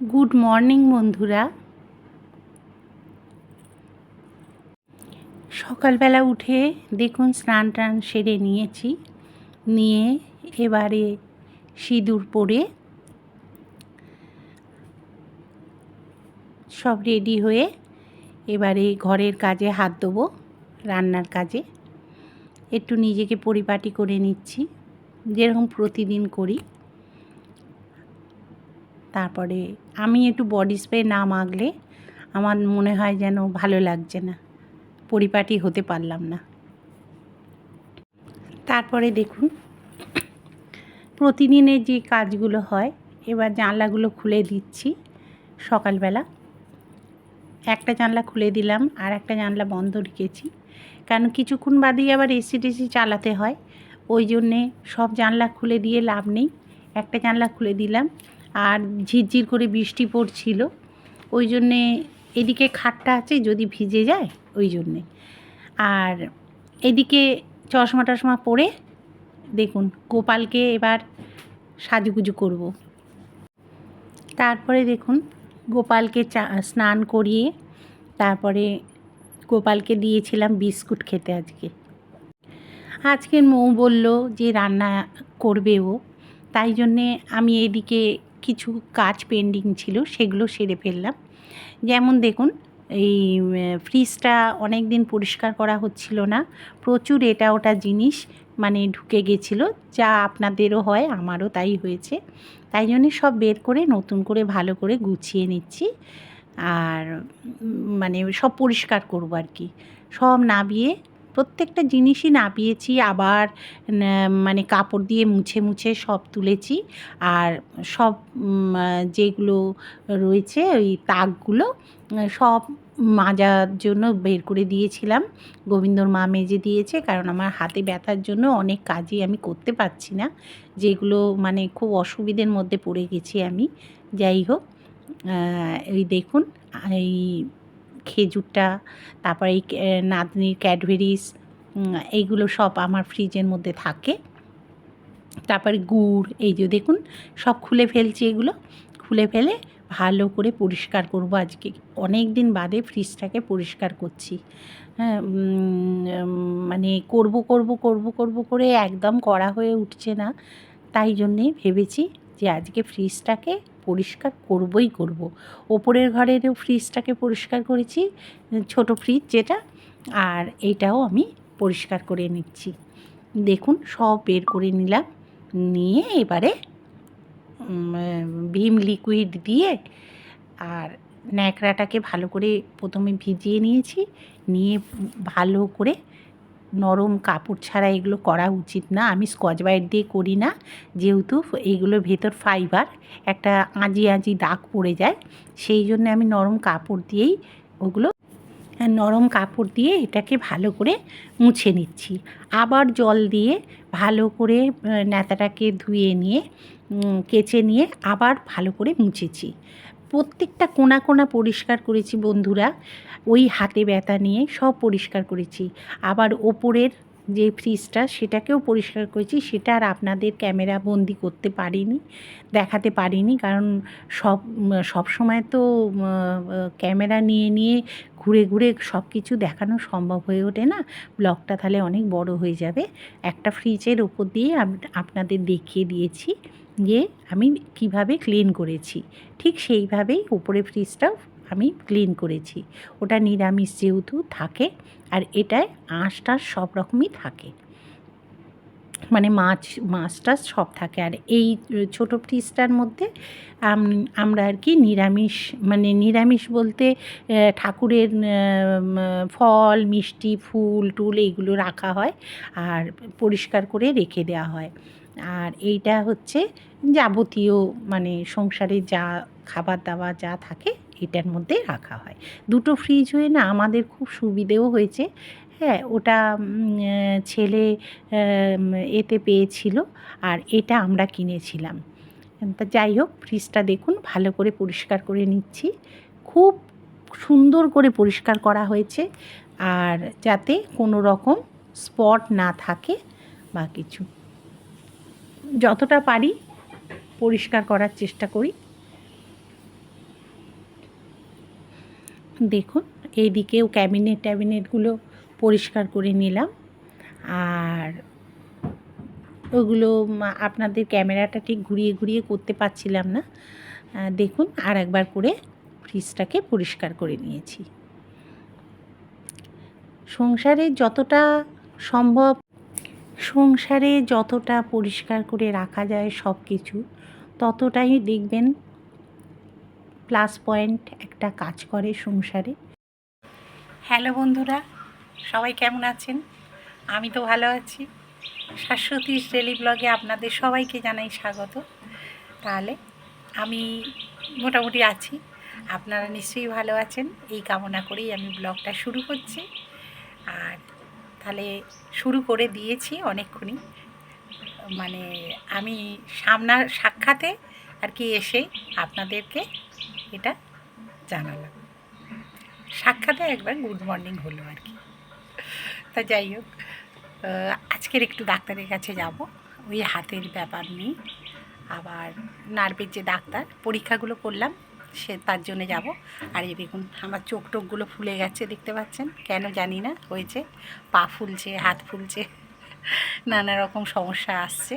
Good morning বন্ধুরা। সকালবেলা উঠে দেখুন স্নান টান সেরে নিয়েছি। নিয়ে এবারে সিঁদুর পরে সব রেডি হয়ে এবারে ঘরের কাজে হাত দেবো রান্নার কাজে। একটু নিজেকে পরিপাটি করে নিচ্ছি, যেরকম প্রতিদিন করি। তারপরে আমি একটু বডি স্প্রে না মাগলে আমার মনে হয় যেন ভালো লাগছে না। পরিপাটি হতে পারলাম না। তারপরে দেখুন, প্রতিদিনের যে কাজগুলো হয়, এবার জানলাগুলো খুলে দিচ্ছি সকালবেলা। একটা জানলা খুলে দিলাম, আর একটা জানলা বন্ধ রেখেছি। কারণ কিছুক্ষণ বাদেই আবার এসি টেসি চালাতে হয়। ওই জন্যে সব জানলা খুলে দিয়ে লাভ নেই। একটা জানলা খুলে দিলাম আর ঝিরঝির করে বৃষ্টি পড়ছিল। ওই জন্যে এদিকে খাটটা আছে, যদি ভিজে যায়, ওই জন্যে। আর এদিকে চশমা টশমা পরে দেখুন, গোপালকে এবার সাজুগুজু করব। তারপরে দেখুন, গোপালকে চা, স্নান করিয়ে তারপরে গোপালকে দিয়েছিলাম বিস্কুট খেতে আজকে। আজকের মৌ বলল যে রান্না করবে ও, তাই জন্যে আমি এদিকে কিছু কাজ পেন্ডিং ছিল, সেগুলো সেরে ফেললাম। যেমন দেখুন, এই ফ্রিজটা অনেক দিন পরিষ্কার করা হচ্ছিল না। প্রচুর এটা ওটা জিনিস মানে ঢুকে গেছিল, যা আপনাদেরও হয়, আমারও তাই হয়েছে। তাই জন্যে সব বের করে নতুন করে ভালো করে গুছিয়ে নিচ্ছি। আর মানে সব পরিষ্কার করব আর কি। সব নাবিয়ে প্রত্যেকটা জিনিসই নাপিয়েছি, আবার মানে কাপড় দিয়ে মুছে মুছে সব তুলেছি। আর সব যেগুলো রয়েছে ওই তাকগুলো সব মাজার জন্য বের করে দিয়েছিলাম। গোবিন্দর মা মেজে দিয়েছে, কারণ আমার হাতে ব্যথার জন্য অনেক কাজই আমি করতে পারছি না। যেগুলো মানে খুব অসুবিধের মধ্যে পড়ে গেছি আমি। যাই হোক এই দেখুন, এই খেজুরটা, তারপর এই নাতনির ক্যাডবেরিস এইগুলো সব আমার ফ্রিজের মধ্যে থাকে। তারপরে গুড়, এই যে দেখুন, সব খুলে ফেলছি এগুলো। খুলে ফেলে ভালো করে পরিষ্কার করব আজকে। অনেক দিন বাদে ফ্রিজটাকে পরিষ্কার করছি। হ্যাঁ মানে করব করব করব করব করে একদম করা হয়ে উঠছে না। তাই জন্যে ভেবেছি যে আজকে ফ্রিজটাকে পরিষ্কার করবই করব। ওপরের ঘরেরও ফ্রিজটাকে পরিষ্কার করেছি, ছোট ফ্রিজ যেটা, আর এইটাও আমি পরিষ্কার করে নিচ্ছি দেখুন, সব বের করে নিলাম, নিয়ে এবারে ভীম লিকুইড দিয়ে, আর ন্যাকড়াটাকে ভালো করে প্রথমে ভিজিয়ে নিয়েছি, নিয়ে ভালো করে নরম কাপড় ছাড়া এগুলো করা উচিত না। আমি স্কচ ব্রাইট দিয়ে করি না। যেহেতু এইগুলোর ভেতর ফাইবার একটা আঁজি আঁজি দাগ পড়ে যায়, সেই জন্য আমি নরম কাপড় দিয়েই ওগুলো নরম কাপড় দিয়ে এটাকে ভালো করে মুছে নিচ্ছি। আবার জল দিয়ে ভালো করে ন্যাতাটাকে ধুয়ে নিয়ে কেচে নিয়ে আবার ভালো করে মুছেছি। প্রত্যেকটা কোনা কোনা পরিষ্কার করেছি বন্ধুরা। ওই হাতে ব্যথা নিয়ে সব পরিষ্কার করেছি। আবার ওপরের যে ফ্রিজটা সেটাকেও পরিষ্কার করেছি। সেটা আর আপনাদের ক্যামেরা বন্দি করতে পারিনি, দেখাতে পারিনি। কারণ সব সব সময় তো ক্যামেরা নিয়ে নিয়ে ঘুরে ঘুরে সব কিছু দেখানো সম্ভব হয়ে ওঠে না। ব্লগটা তাহলে অনেক বড় হয়ে যাবে। একটা ফ্রিজের ওপর দিয়ে আপনাদের দেখিয়ে দিয়েছি। যে আমি কীভাবে ক্লিন করেছি। ঠিক সেইভাবেই উপরে ফ্রিজটাও আমি ক্লিন করেছি। ওটা নিরামিষ যেহেতু থাকে, আর এটায় আঁশ টাশ সব রকমই থাকে। মানে মাছ মাছ টাছ সব থাকে। আর এই ছোটো ফ্রিজটার মধ্যে আমরা আর কি নিরামিষ মানে নিরামিষ বলতে ঠাকুরের ফল, মিষ্টি, ফুল, টুল এইগুলো রাখা হয়, আর পরিষ্কার করে রেখে দেওয়া হয়। আর এইটা হচ্ছে যাবতীয় মানে সংসারে যা খাবার দাবার যা থাকে এটার মধ্যে রাখা হয়। দুটো ফ্রিজ হয়ে না আমাদের খুব সুবিধেও হয়েছে। হ্যাঁ ওটা ছেলে এতে পেয়েছিল আর এটা আমরা কিনেছিলাম। তা যাই হোক ফ্রিজটা দেখুন, ভালো করে পরিষ্কার করে নিচ্ছি। খুব সুন্দর করে পরিষ্কার করা হয়েছে আর যাতে কোনো রকম স্পট না থাকে বা কিছু। যতটা পারি পরিষ্কার করার চেষ্টা করি। দেখুন, এইদিকেও ক্যাবিনেট ট্যাবিনেটগুলো পরিষ্কার করে নিলাম। আর ওগুলো আপনাদের ক্যামেরাটা ঠিক ঘুরিয়ে ঘুরিয়ে করতে পারছিলাম না। দেখুন আর একবার করে ফ্রিজটাকে পরিষ্কার করে নিয়েছি। সংসারে যতটা সম্ভব সংসারে যতটা পরিষ্কার করে রাখা যায় সব কিছু ততটাই দেখবেন প্লাস পয়েন্ট একটা কাজ করে সংসারে। হ্যালো বন্ধুরা, সবাই কেমন আছেন? আমি তো ভালো আছি। শাশ্বতী ডেলি ব্লগে আপনাদের সবাইকে জানাই স্বাগত। তাহলে আমি মোটামুটি আছি। আপনারা নিশ্চয়ই ভালো আছেন। এই কামনা করেই আমি ব্লগটা শুরু করছি। আর তাহলে শুরু করে দিয়েছি অনেকক্ষণই। মানে আমি সামনার সাক্ষাতে আর কি এসে আপনাদেরকে এটা জানালাম। সাক্ষাতে একবার গুড মর্নিং হলো আর কি। তা যাই হোক আজকের একটু ডাক্তারের কাছে যাব। ওই হাতের ব্যাপার নেই আবার নার্ভের যে ডাক্তার, পরীক্ষাগুলো করলাম। সে তার জন্য যাব। আর এই দেখুন, আমার চোখ টোকগুলো ফুলে গেছে, দেখতে পাচ্ছেন? কেন জানি না, হয়েছে। পা ফুলছে, হাত ফুলছে, নানা রকম সমস্যা আসছে।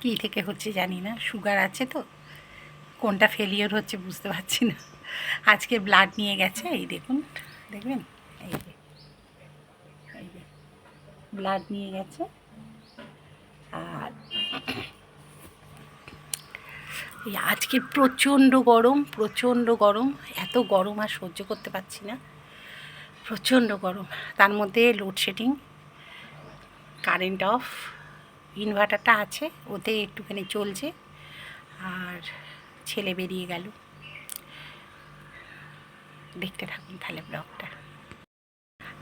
কী থেকে হচ্ছে জানি না, সুগার আছে তো, কোনটা ফেলিওর হচ্ছে বুঝতে পারছি না। আজকে ব্লাড নিয়ে গেছে, এই দেখুন, দেখবেন? এই যে এই যে ব্লাড নিয়ে গেছে। আর এই আজকে প্রচণ্ড গরম প্রচণ্ড গরম। এত গরম আর সহ্য করতে পারছি না। প্রচণ্ড গরম। তার মধ্যে লোডশেডিং কারেন্ট অফ ইনভার্টারটা আছে, ওতে একটুখানি চলছে আর ছেলে বেরিয়ে গেল। দেখতে থাকুন তাহলে ব্লগটা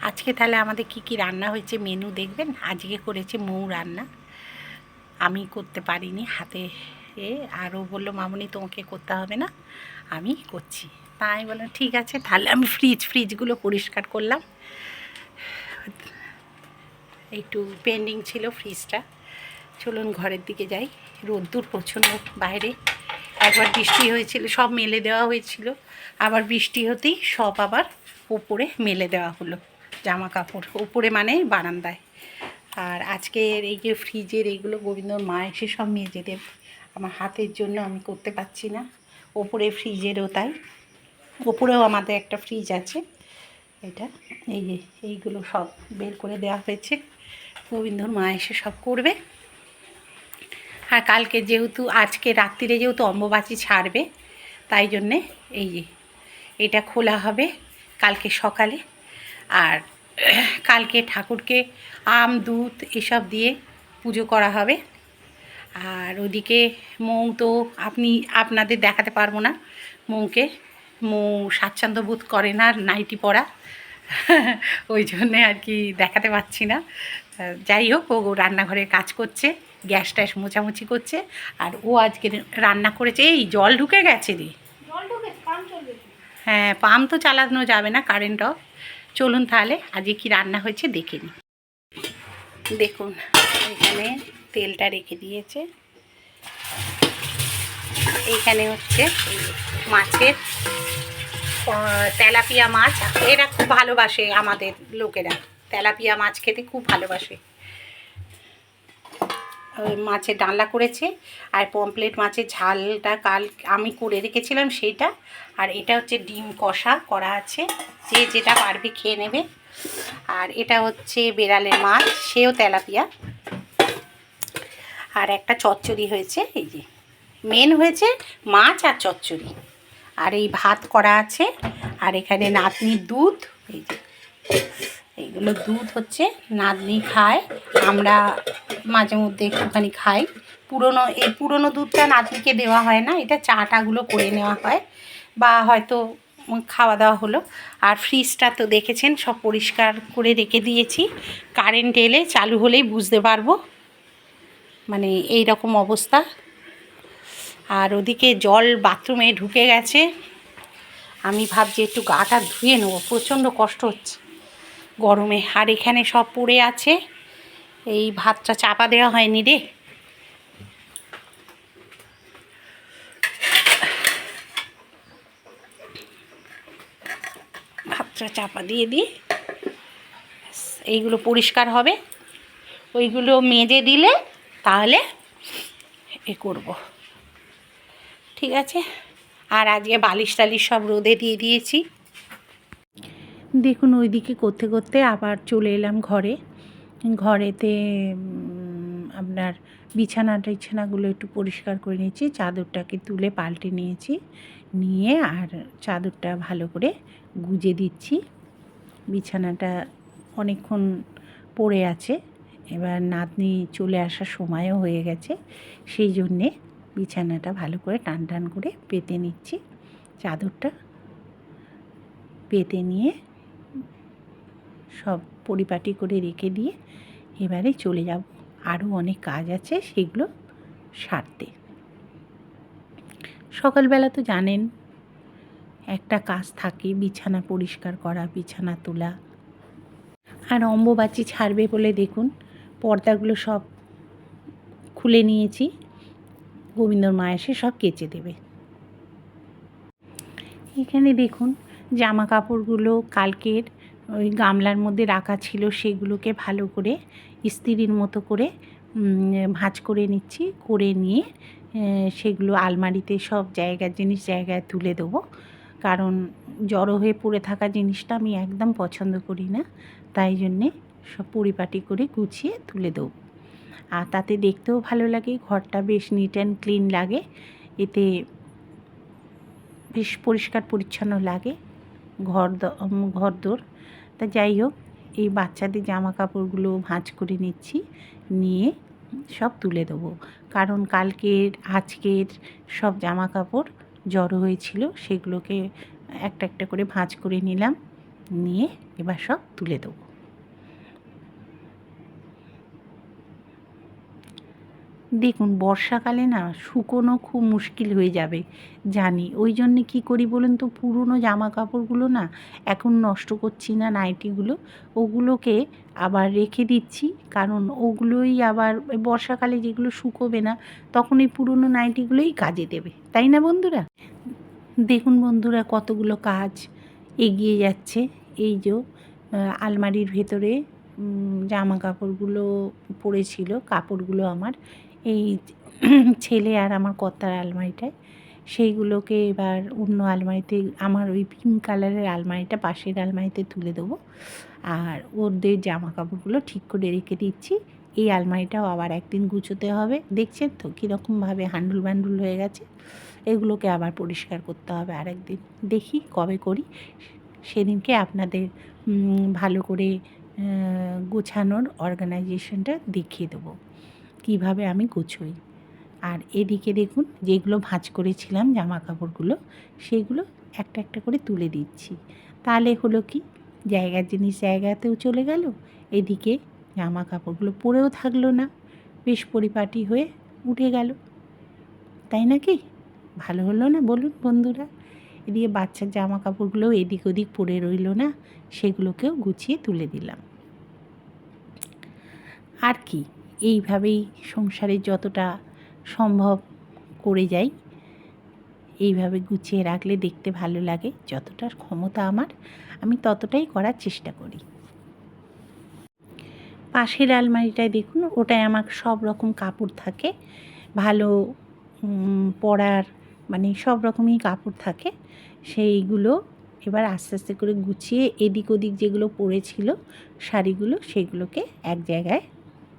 আজকে তাহলে আমাদের কি কি রান্না হয়েছে মেনু দেখবেন? আজকে করেছে মৌ রান্না। আমি করতে পারিনি, হাতে এ আরও বলল, মামনি, তোমাকে করতে হবে না, আমি করছি। তাই বললাম ঠিক আছে, তাহলে আমি ফ্রিজ ফ্রিজগুলো পরিষ্কার করলাম। একটু পেন্ডিং ছিল ফ্রিজটা চলুন ঘরের দিকে যাই। রোদ্দুর প্রচণ্ড বাইরে। একবার বৃষ্টি হয়েছিল, সব মেলে দেওয়া হয়েছিল। আবার বৃষ্টি হতেই সব আবার ওপরে মেলে দেওয়া হলো জামা কাপড় ওপরে মানে বারান্দায়। আর আজকের এই যে ফ্রিজের এইগুলো গোবিন্দর মা এসে সব মেজে দেব। আমার হাতের জন্য আমি করতে পারছি না। ওপরে ফ্রিজেরও তাই। ওপরেও আমাদের একটা ফ্রিজ আছে। এটা, এই যে, এইগুলো সব বের করে দেওয়া হয়েছে। গোবিন্দর মা এসে সব করবে। আর কালকে যেহেতু, আজকে রাত্রিরে যেহেতু অম্বুবাচি ছাড়বে, তাই জন্যে এই যে, এটা খোলা হবে কালকে সকালে। আর কালকে ঠাকুরকে আম, দুধ এসব দিয়ে পুজো করা হবে। আর ওদিকে মৌ তো আপনি আপনাদের দেখাতে পারব না। মৌকে মৌ স্বাচ্ছন্দ্য বোধ করে না নাইটি পরা। ওই জন্যে আর কি দেখাতে পাচ্ছি না। যাই হোক ও রান্নাঘরে কাজ করছে গ্যাস ট্যাস মোছামুছি করছে আর ও আজকে রান্না করেছে এই জল ঢুকে গেছে রে। হ্যাঁ পাম্প তো চালানো যাবে না কারেন্ট অফ। চলুন তাহলে আজকে কি রান্না হয়েছে দেখে নিই দেখুন এখানে তেলটা রেখে দিয়েছে। এইখানে হচ্ছে মাছের তেলাপিয়া মাছ। এরা খুব ভালোবাসে আমাদের লোকেরা। তেলাপিয়া মাছ খেতে খুব ভালোবাসে। মাছের ডালনা করেছে, আর পমপ্লেট মাছের ঝালটা কাল আমি করে রেখেছিলাম সেইটা। আর এটা হচ্ছে ডিম কষা করা আছে। যে যেটা পারবে খেয়ে নেবে। আর এটা হচ্ছে বেড়ালের মাছ, সেও তেলাপিয়া। আর একটা চচ্চড়ি হয়েছে, এই যে। মেন হয়েছে মাছ আর চচ্চড়ি। আর এই ভাত করা আছে, আর এখানে নাতনির দুধ, এই যে। এইগুলো দুধ হচ্ছে, নাতনি খায়, আমরা মাঝে মধ্যে একটুখানি খাই। পুরনো, এই পুরনো দুধটা নাতনিকে দেওয়া হয় না, এটা চাটাগুলো করে নেওয়া হয়, বা হয়তো খাওয়া দাওয়া হলো। আর ফ্রিজটা তো দেখেছেন, সব পরিষ্কার করে রেখে দিয়েছি। কারেন্ট এলে চালু হলেই বুঝতে পারব। মানে এই রকম অবস্থা। আর ওদিকে জল বাথরুমে ঢুকে গেছে। আমি ভাবছি একটু গাটা ধুয়ে নেব, প্রচণ্ড কষ্ট হচ্ছে গরমে। আর এখানে সব পড়ে আছে। এই ভাতটা চাপা দেওয়া হয়নি রে। ভাতটা চাপা দিয়ে দিই। এইগুলো পরিষ্কার হবে। ওইগুলো মেজে দিলে তাহলে এ করব। ঠিক আছে? আর আজকে বালিশ টালিশ সব রোদে দিয়ে দিয়েছি। দেখুন ওইদিকে করতে করতে আবার চলে এলাম ঘরে। ঘরেতে আপনার বিছানা টিছানাগুলো একটু পরিষ্কার করে নিয়েছি। চাদরটাকে তুলে পাল্টে নিয়েছি। নিয়ে আর চাদরটা ভালো করে গুজে দিচ্ছি। বিছানাটা অনেকক্ষণ পড়ে আছে। এবার নাতনি চলে আসার সময়ও হয়ে গেছে, সেই জন্যে বিছানাটা ভালো করে টান টান করে পেতে নিচ্ছি। চাদরটা পেতে নিয়ে সব পরিপাটি করে রেখে দিয়ে এবারে চলে যাব। আরও অনেক কাজ আছে সেগুলো সারতে। সকালবেলা তো জানেন, একটা কাজ থাকে, বিছানা পরিষ্কার করা, বিছানা তোলা। আর অম্বুবাচি ছাড়বে বলে দেখুন পর্দাগুলো সব খুলে নিয়েছি। গোবিন্দর মা এসে সব কেচে দেবে। এখানে দেখুন জামা কাপড়গুলো কালকের ওই গামলার মধ্যে রাখা ছিল, সেগুলোকে ভালো করে ইস্ত্রির মতো করে ভাঁজ করে নিচ্ছি, করে নিয়ে সেগুলো আলমারিতে সব জায়গার জিনিস জায়গায় তুলে দেবো। কারণ জড়ো হয়ে পড়ে থাকা জিনিসটা আমি একদম পছন্দ করি না, তাই জন্যে সব পরিপাটি করে গুছিয়ে তুলে দেবো। আর তাতে দেখতেও ভালো লাগে, ঘরটা বেশ নিট অ্যান্ড ক্লিন লাগে। এতে বেশ পরিষ্কার পরিচ্ছন্ন লাগে ঘর ঘর দোর তা যাই হোক, এই বাচ্চাদের জামা কাপড়গুলো ভাঁজ করে নিচ্ছি, নিয়ে সব তুলে দেবো। কারণ কালকের, আজকের সব জামা কাপড় জড়ো হয়েছিল, সেগুলোকে একটা একটা করে ভাঁজ করে নিলাম, নিয়ে এবার সব তুলে দেবো। দেখুন, বর্ষাকালে না শুকোনো খুব মুশকিল হয়ে যাবে, জানি। ওই জন্যে কী করি বলুন তো? পুরনো জামা কাপড়গুলো না এখন নষ্ট করছি না নাইটিগুলো, ওগুলোকে আবার রেখে দিচ্ছি। কারণ ওগুলোই আবার বর্ষাকালে যেগুলো শুকোবে না, তখন এই পুরনো নাইটিগুলোই কাজে দেবে। তাই না বন্ধুরা? দেখুন বন্ধুরা, কতগুলো কাজ এগিয়ে যাচ্ছে। এই যে আলমারির ভেতরে জামা কাপড়গুলো পড়েছিল, কাপড়গুলো আমার। এই ছেলে আর আমার কর্তার আলমারিটায়। সেইগুলোকে এবার অন্য আলমারিতে, আমার ওই পিঙ্ক কালারের আলমারিটা পাশের আলমারিতে তুলে দেবো। আর ওদের জামা কাপড়গুলো ঠিক করে রেখে দিচ্ছি। এই আলমারিটাও আবার একদিন গুছোতে হবে। দেখছেন তো কীরকমভাবে হান্ডুল বান্ডুল হয়ে গেছে। এগুলোকে আবার পরিষ্কার করতে হবে আরেকদিন। দেখি কবে করি। সেদিনকে আপনাদের ভালো করে গোছানোর অর্গানাইজেশনটা দেখিয়ে দেবো। কীভাবে আমি গুছোই। আর এদিকে দেখুন, যেগুলো ভাঁজ করেছিলাম জামা কাপড়গুলো সেগুলো একটা একটা করে তুলে দিচ্ছি। তাহলে হলো কি, জায়গার জিনিস জায়গাতেও চলে গেল, এদিকে জামা কাপড়গুলো পরেও থাকল না, বেশ পরিপাটি হয়ে উঠে গেল। তাই নাকি? ভালো হলো না বলুন বন্ধুরা? এদিকে বাচ্চার জামা কাপড়গুলোও এদিক ওদিক পরে রইল না, সেগুলোকেও গুছিয়ে তুলে দিলাম। আর কি? এইভাবেই সংসারে যতটা সম্ভব করে যাই। এইভাবে গুছিয়ে রাখলে দেখতে ভালো লাগে, যতটা ক্ষমতা আমার, আমি ততটাই করার চেষ্টা করি। পাশের আলমারিটায় দেখুন, ওটায় আমার সব রকম কাপড় থাকে। ভালো পরার মানে সব রকমই কাপড় থাকে। সেইগুলো এবার আস্তে আস্তে করে গুছিয়ে এদিক ওদিক যেগুলো পড়েছিল শাড়িগুলো, সেগুলোকে এক জায়গায়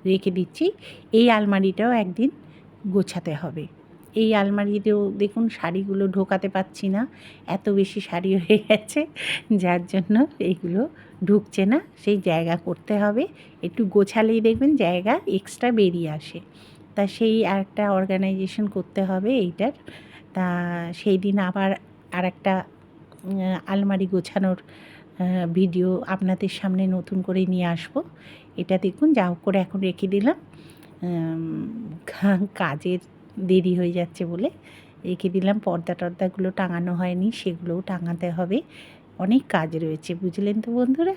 রেখে দিচ্ছি। এই আলমারিটাও একদিন গোছাতে হবে। এই আলমারিতেও দেখুন শাড়িগুলো ঢোকাতে পাচ্ছি না। এত বেশি শাড়ি হয়ে গেছে যার জন্য এইগুলো ঢুকছে না। সেই জায়গা করতে হবে। একটু গোছালেই দেখবেন জায়গা এক্সট্রা বেরিয়ে আসে। তা সেই আরেকটা অর্গানাইজেশন করতে হবে এইটার। তা সেই দিন আবার আরেকটা উম, আলমারি গোছানোর ভিডিও আপনাদের সামনে নতুন করে নিয়ে আসব। এটা দেখুন, যা করে এখন রেখে দিলাম। কাজের দেরি হয়ে যাচ্ছে বলে রেখে দিলাম। পর্দা টর্দাগুলো টাঙানো হয়নি, সেগুলোও টাঙাতে হবে। অনেক কাজ রয়েছে, বুঝলেন তো বন্ধুরা?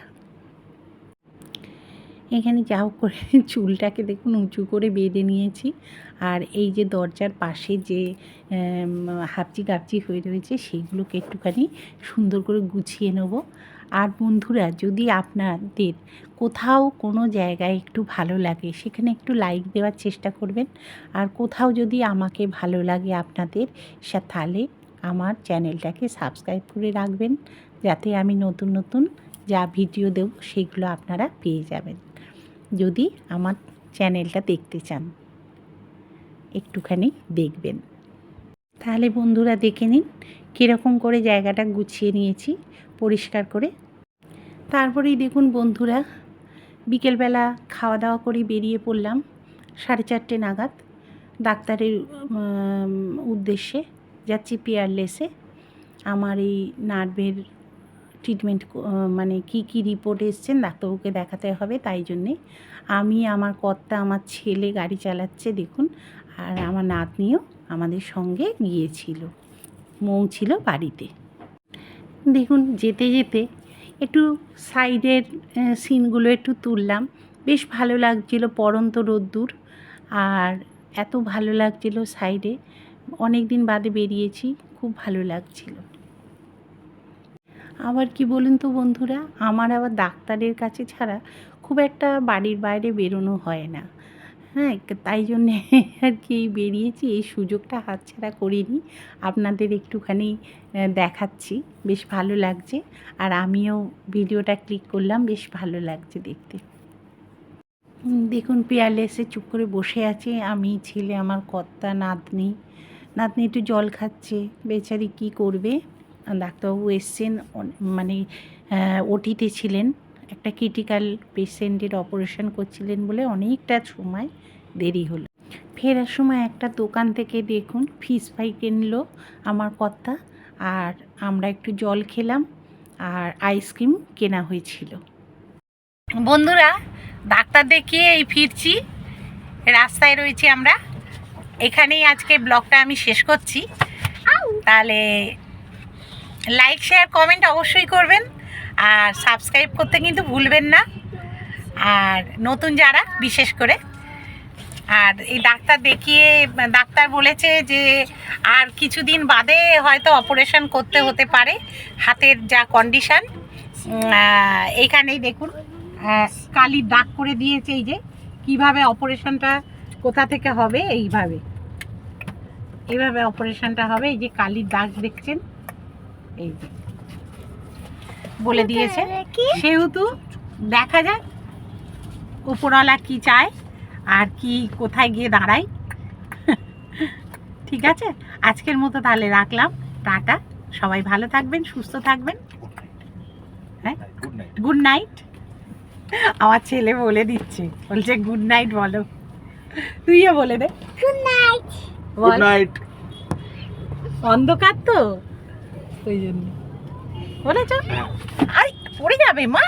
এখানে যা করে চুলটাকে দেখুন, উঁচু করে বেঁধে নিয়েছি। আর এই যে দরজার পাশে যে হাপচি গাপচি হয়ে রয়েছে সেইগুলোকে একটুখানি সুন্দর করে গুছিয়ে নেব। আর বন্ধুরা, যদি আপনাদের কোথাও কোনো জায়গায় একটু ভালো লাগে, সেখানে একটু লাইক দেওয়ার চেষ্টা করবেন। আর কোথাও যদি আমাকে ভালো লাগে আপনাদের, সে তাহলে আমার চ্যানেলটাকে সাবস্ক্রাইব করে রাখবেন, যাতে আমি নতুন নতুন যা ভিডিও দেব, সেগুলো আপনারা পেয়ে যাবেন। যদি আমার চ্যানেলটা দেখতে চান, একটুখানি দেখবেন। তাহলে বন্ধুরা, দেখে নিন কীরকম করে জায়গাটা গুছিয়ে নিয়েছি, পরিষ্কার করে তারপরেই দেখুন বন্ধুরা, বিকেলবেলা খাওয়া দাওয়া করে বেরিয়ে পড়লাম সাড়ে চারটে নাগাদ। ডাক্তারের উদ্দেশ্যে যাচ্ছি পিয়ারলেসে। আমার এই নার্ভের ট্রিটমেন্ট মানে কি কি রিপোর্ট এসছেন ডাক্তারবাবুকে দেখাতে হবে তাই জন্যে। আমি, আমার কর্তা, আমার ছেলে গাড়ি চালাচ্ছে দেখুন, আর আমার নাতনিও আমাদের সঙ্গে গিয়েছিল, মৌ ছিল বাড়িতে। দেখুন, যেতে যেতে একটু সাইডের সিনগুলো একটু তুললাম। বেশ ভালো লাগছিল পরন্ত রোদ্দুর আর এত ভালো লাগছিল সাইডে। অনেক দিন বাদে বেরিয়েছি, খুব ভালো লাগছিল। আবার কি বলুন তো বন্ধুরা, আমার আবার ডাক্তারের কাছে ছাড়া খুব একটা বাড়ির বাইরে বেরোনো হয় না। হ্যাঁ তাই জন্যে আর কি বেরিয়েছি। এই সুযোগটা হাতছাড়া করিনি। আপনাদের একটুখানি দেখাচ্ছি। বেশ ভালো লাগছে। আর আমিও ভিডিওটা ক্লিক করলাম। বেশ ভালো লাগছে দেখতে। দেখুন পেয়ারলেসে চুপ করে বসে আছে। আমি, ছেলে আমার কর্তা, নাতনি। নাতনি একটু জল খাচ্ছে। বেচারি কি করবে? ডাক্তারবাবু এসছেন মানে ওটিতে ছিলেন। একটা ক্রিটিক্যাল পেশেন্টের অপারেশন করছিলেন বলে অনেকটা সময় দেরি হলো। ফেরার সময় একটা দোকান থেকে দেখুন ফিস ফ্রাই কিনলো আমার কর্তা আর আমরা একটু জল খেলাম আর আইসক্রিম কেনা হয়েছিল। বন্ধুরা ডাক্তার দেখিয়ে এই ফিরছি। রাস্তায় রয়েছি আমরা। এখানেই আজকে ব্লগটা আমি শেষ করছি। তাহলে লাইক শেয়ার কমেন্ট অবশ্যই করবেন। আর সাবস্ক্রাইব করতে কিন্তু ভুলবেন না। আর নতুন যারা, বিশেষ করে। আর এই ডাক্তার দেখিয়ে, ডাক্তার বলেছে যে আর কিছুদিন বাদে হয়তো অপারেশন করতে হতে পারে, হাতের যা কন্ডিশন এইখানেই দেখুন কালির দাগ করে দিয়েছে এই যে, কীভাবে অপারেশনটা কোথা থেকে হবে, এইভাবে। এইভাবে অপারেশনটা হবে, এই যে কালির দাগ দেখছেন? এই যে। বলে দিয়েছে। সেহেতু দেখা যাক উপরওয়ালা কি চায় আর কি কোথায় গিয়ে দাঁড়াই ঠিক আছে? আজকের মতো তাহলে রাখলাম। টাটা। সবাই ভালো থাকবেন সুস্থ থাকবেন। হ্যাঁ? Good night. আমার ছেলে বলে দিচ্ছে। বলছে গুড নাইট বলো। তুইও বলে দে। Good night. Good night. অন্ধকার তো? ওই জন্য। বলেছ? আই পড়ে যাবে মা।